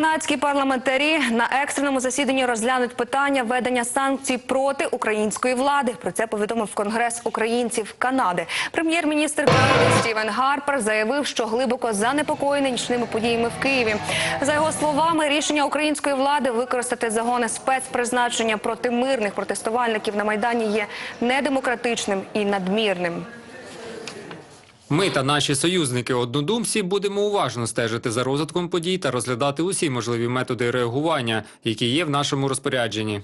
Канадські парламентарі на екстреному засіданні розглянуть питання введення санкцій проти української влади. Про це повідомив Конгрес українців Канади. Прем'єр-міністр Канади Стівен Гарпер заявив, що глибоко занепокоєний нічними подіями в Києві. За його словами, рішення української влади використати загони спецпризначення проти мирних протестувальників на майдані є недемократичним і надмірним. Ми та наші союзники однодумці будемо уважно стежити за розвитком подій та розглядати усі можливі методи реагування, які є в нашому розпорядженні.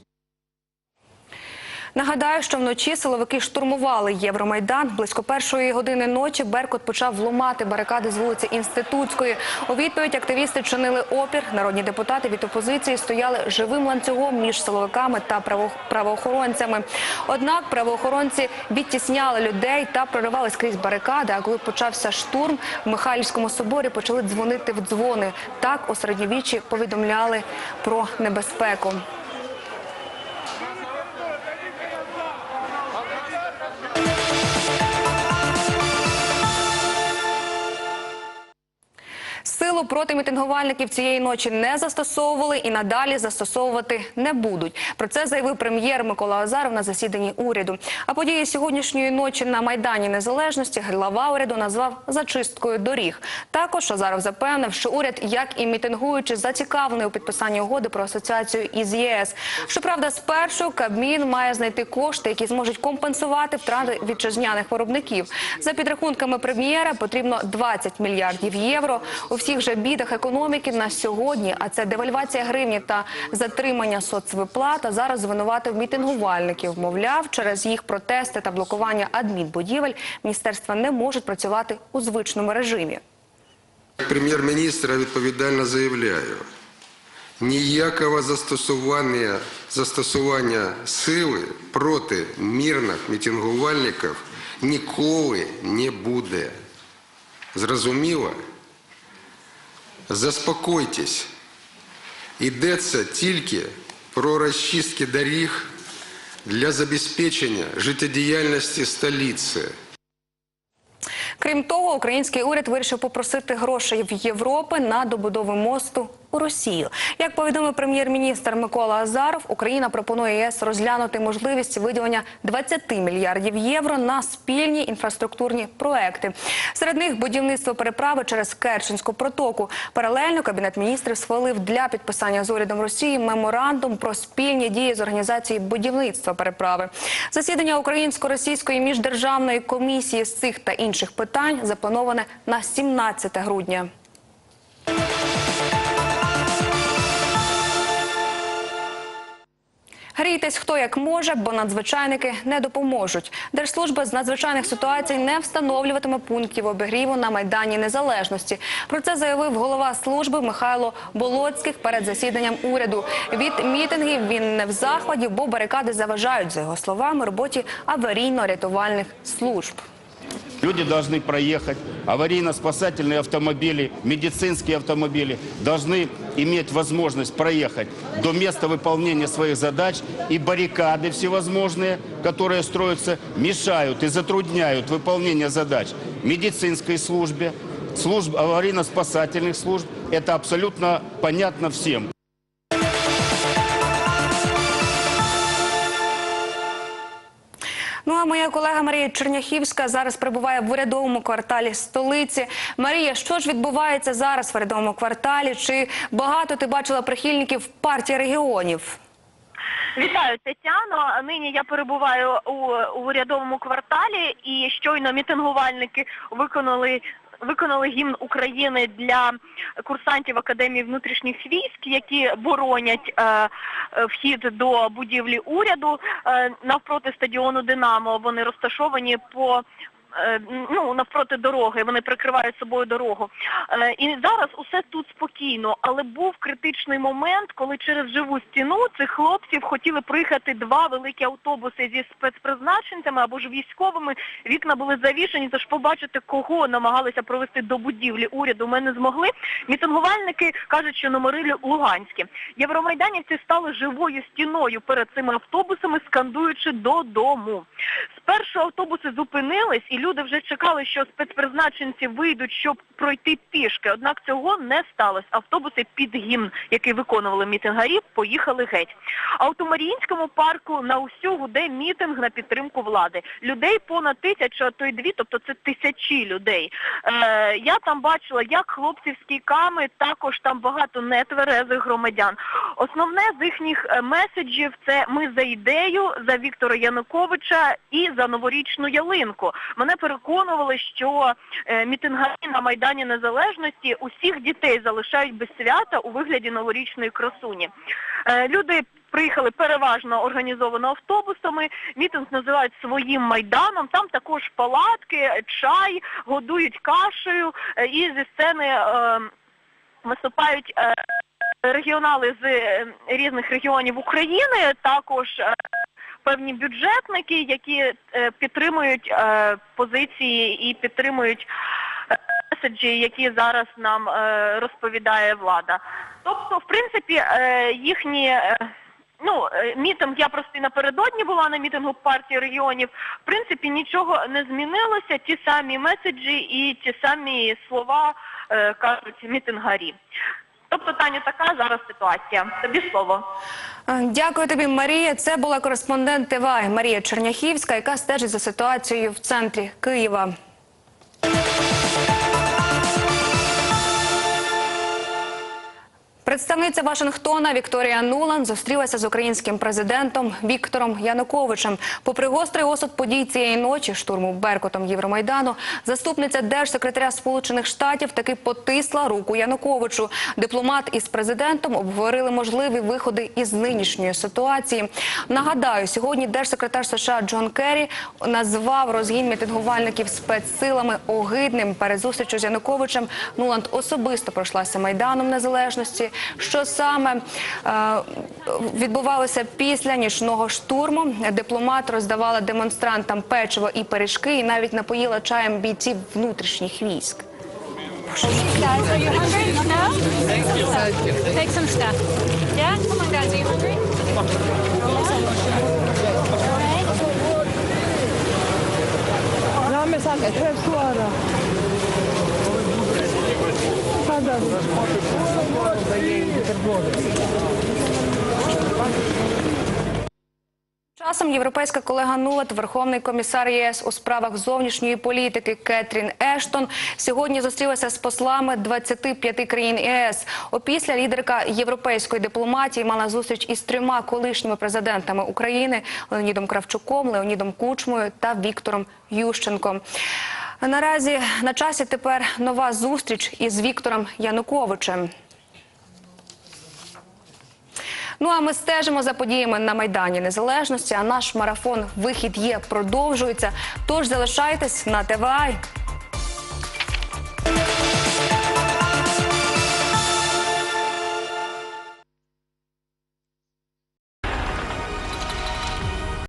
Нагадаю, що вночі силовики штурмували Євромайдан. Близько першої години ночі Беркут почав вломати барикади з вулиці Інститутської. У відповідь активісти чинили опір. Народні депутати від опозиції стояли живим ланцюгом між силовиками та право- правоохоронцями. Однак правоохоронці відтісняли людей та проривали скрізь барикади. А коли почався штурм, в Михайлівському соборі почали дзвонити в дзвони. Так у середньовіччі повідомляли про небезпеку. Силу проти мітингувальників цієї ночі не застосовували і надалі застосовувати не будуть. Про це заявив прем'єр Микола Азаров на засіданні уряду. А події сьогоднішньої ночі на майдані незалежності глава уряду назвав зачисткою доріг. Також Азаров запевнив, що уряд, як і мітингуючи, зацікавлений у підписанні угоди про асоціацію із ЄС. Щоправда, спершу Кабмін має знайти кошти, які зможуть компенсувати втрати вітчизняних виробників. За підрахунками прем'єра потрібно 20 мільярдів євро. У всіх же бідах економіки на сьогодні, а це девальвація гривні та затримання соцвиплат, а зараз звинуватив мітингувальників. Мовляв, через їх протести та блокування адмінбудівель міністерства не можуть працювати у звичному режимі. Прем'єр-міністра відповідально заявляю, ніякого застосування, застосування сили проти мирних мітингувальників ніколи не буде. Зрозуміло? Заспокойтесь. Йдеться тільки про розчистки доріг для забезпечення життєдіяльності столиці. Крім того, український уряд вирішив попросити грошей в Європи на добудову мосту у Росію. Як повідомив прем'єр-міністр Микола Азаров, Україна пропонує ЄС розглянути можливість виділення 20 мільярдів євро на спільні інфраструктурні проекти. Серед них будівництво переправи через Керченську протоку. Паралельно кабінет міністрів схвалив для підписання з урядом Росії меморандум про спільні дії з організації будівництва переправи. Засідання українсько-російської міждержавної комісії з цих та інших питань заплановане на 17 грудня. Грійтесь хто як може, бо надзвичайники не допоможуть. Держслужба з надзвичайних ситуацій не встановлюватиме пунктів обігріву на майдані незалежності. Про це заявив голова служби Михайло Болоцьких перед засіданням уряду. Від мітингів він не в захваті, бо барикади заважають за його словами роботі аварійно-рятувальних служб. Люди должны проехать, аварийно-спасательные автомобили, медицинские автомобили должны иметь возможность проехать до места выполнения своих задач. И баррикады всевозможные, которые строятся, мешают и затрудняют выполнение задач медицинской службе, служб аварийно-спасательных служб. Это абсолютно понятно всем. Ну а моя колега Марія Черняхівська зараз перебуває в урядовому кварталі столиці. Марія, що ж відбувається зараз в урядовому кварталі? Чи багато ти бачила прихильників партії регіонів? Вітаю, Тетяно. Нині я перебуваю у, у урядовому кварталі і щойно мітингувальники виконали. Виконали гімн України для курсантів Академії внутрішніх військ, які боронять е, е, вхід до будівлі уряду е, навпроти стадіону Динамо. Вони розташовані по ну навпроти дороги. Вони прикривають собою дорогу. Е, і зараз усе тут спокійно, але був критичний момент, коли через живу стіну цих хлопців хотіли приїхати два великі автобуси зі спецпризначенцями або ж військовими. Вікна були завішені, тож побачити, кого намагалися провести до будівлі уряду, ми не змогли. Мітингувальники кажуть, що номери луганські. Євромайданівці стали живою стіною перед цими автобусами, скандуючи додому. Спершу автобуси зупинились, і люди вже чекали, що спецпризначенці вийдуть, щоб пройти пішки. Однак цього не сталося. Автобуси під гімн, який виконували мітингарі, поїхали геть. А у Маріїнському парку на усю гуде мітинг на підтримку влади. Людей понад тисячу, а то й дві, тобто це тисячі людей. Е, я там бачила як хлопці з кійками, також там багато нетверезих громадян. Основне з їхніх е, меседжів це ми за ідею, за Віктора Януковича і за новорічну ялинку. Мене переконували, що е, мітингарі на Майдані Незалежності усіх дітей залишають без свята у вигляді новорічної красуні. Е, люди приїхали переважно організовано автобусами. Мітинг називають своїм майданом. Там також палатки, чай, годують кашею е, і зі сцени виступають. Регіонали з різних регіонів України, також певні бюджетники, які е, підтримують е, позиції і підтримують е, меседжі, які зараз нам розповідає влада. Тобто, в принципі, їхні ну мітинг, я просто і напередодні була на мітингу партії регіонів. В принципі, нічого не змінилося. Ті самі меседжі і ті самі слова е, кажуть мітингарі. Тобто, Таню, така зараз ситуація. Тобі слово. Е, Дякую тобі, Марія. Це була кореспондент ТВА Марія Черняхівська, яка стежить за ситуацією в центрі Києва. Представниця Вашингтона Вікторія Нулан зустрілася з українським президентом Віктором Януковичем. Попри гострий осуд подій цієї ночі, штурму Беркутом Євромайдану, заступниця держсекретаря Сполучених Штатів таки потисла руку Януковичу. Дипломат із президентом обговорили можливі виходи із нинішньої ситуації. Нагадаю, сьогодні держсекретар США Джон Керрі назвав розгін мітингувальників спецсилами огидним. Перед зустрічю з Януковичем Нуланд особисто пройшлася майданом незалежності. Що саме е, відбувалося після нічного штурму? Дипломат роздавала демонстрантам печиво і пиріжки, і навіть напоїла чаєм бійців внутрішніх військ. Guys, are Часом європейська колега Нулет, Верховний комісар ЄС у справах зовнішньої політики Кетрін Ештон, сьогодні зустрілася з послами 25 країн ЄС. Опісля лідерка європейської дипломатії мала зустріч із трьома колишніми президентами України Леонідом Кравчуком, Леонідом Кучмою та Віктором Ющенком. Наразі на часі тепер нова зустріч із Віктором Януковичем. Ну а ми стежимо за подіями на майдані Незалежності. А наш марафон Вихід є продовжується. Тож залишайтесь на ТВА.